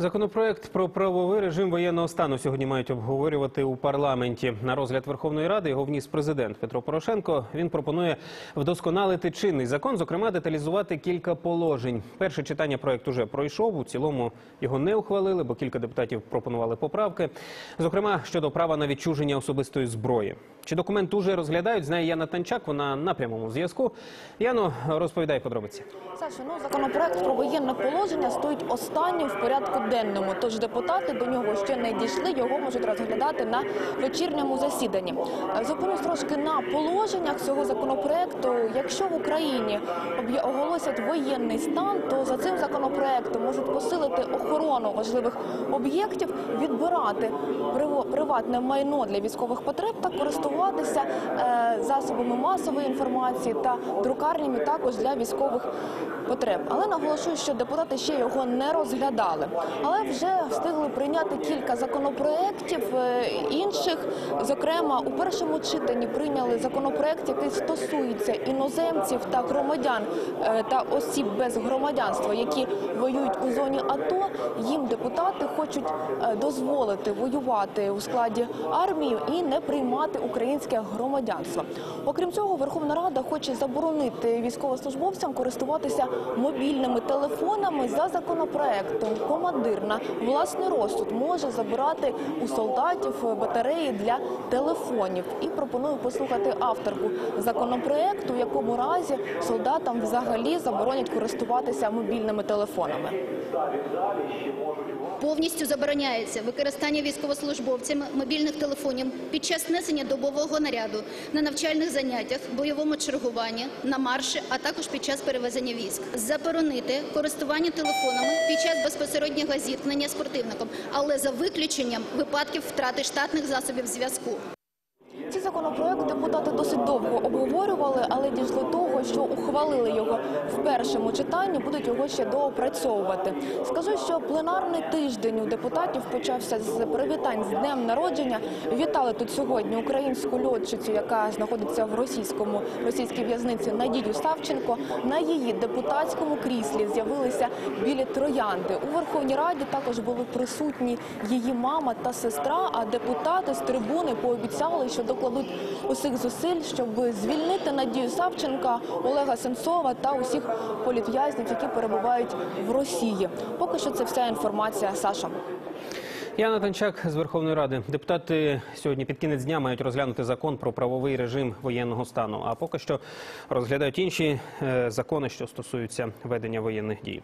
Законопроект про правовий режим воєнного стану сьогодні мають обговорювати у парламенті. На розгляд Верховної Ради його вніс президент Петро Порошенко. Він пропонує вдосконалити чинний закон, зокрема деталізувати кілька положень. Перше читання проект уже пройшов. У цілому його не ухвалили, бо кілька депутатів пропонували поправки. Зокрема, щодо права на відчуження особистої зброї. Чи документ уже розглядають? Знає Яна Танчак. Вона на прямому зв'язку. Яно розповідає подробиці. Саша, ну законопроект про воєнне положення стоїть останнім в порядку денному. Тож депутати до нього ще не дійшли. Його можуть розглядати на вечірньому засіданні. Е, Зупинюсь трошки на положеннях цього законопроекту. Якщо в Україні оголосять воєнний стан, то за цим законопроектом можуть посилити охорону важливих об'єктів, відбирати приватне майно для військових потреб та користуватися е, засобами масової інформації та друкарнями також для військових потреб. Але наголошую, що депутати ще його не розглядали. Але вже встигли прийняти кілька законопроєктів е, інших. Зокрема, у першому читанні прийняли законопроект, який стосується іноземців та громадян е, та осіб без громадянства, які воюють у зоні АТО. Їм депутати хочуть е, дозволити воювати у складі армії і не приймати українське громадянство. Окрім цього, Верховна Рада хоче заборонити військовослужбовцям користуватися мобільними телефонами за законопроектом. Командир на власний розсуд може забирати у солдатів батареї для телефонів. І пропоную послухати авторку законопроекту, в якому разі солдатам взагалі заборонять користуватися мобільними телефонами. Повністю забороняється використання військовослужбовцями мобільних телефонів під час несення добового наряду на навчальних заняттях, бойовому чергуванні, на марші, а також під час перевезення військ. Заборонити користування телефонами під час безпосереднього зіткнення з противником, але за виключенням випадків втрати штатних засобів зв'язку. Законопроект депутати досить довго обговорювали, але дійшло того, що ухвалили його в першому читанні, будуть його ще доопрацьовувати. Скажу, що пленарний тиждень у депутатів почався з привітань з днем народження. Вітали тут сьогодні українську льотчицю, яка знаходиться в російському російській в'язниці Надію Савченко. На її депутатському кріслі з'явилися білі троянди. У Верховній Раді також були присутні її мама та сестра. А депутати з трибуни пообіцяли, що докладуть усіх зусиль, щоб звільнити Надію Савченка, Олега Сенцова та усіх політв'язнів, які перебувають в Росії. Поки що це вся інформація. Саша. Яна Танчак з Верховної Ради. Депутати сьогодні під кінець дня мають розглянути закон про правовий режим воєнного стану. А поки що розглядають інші е, закони, що стосуються ведення воєнних дій.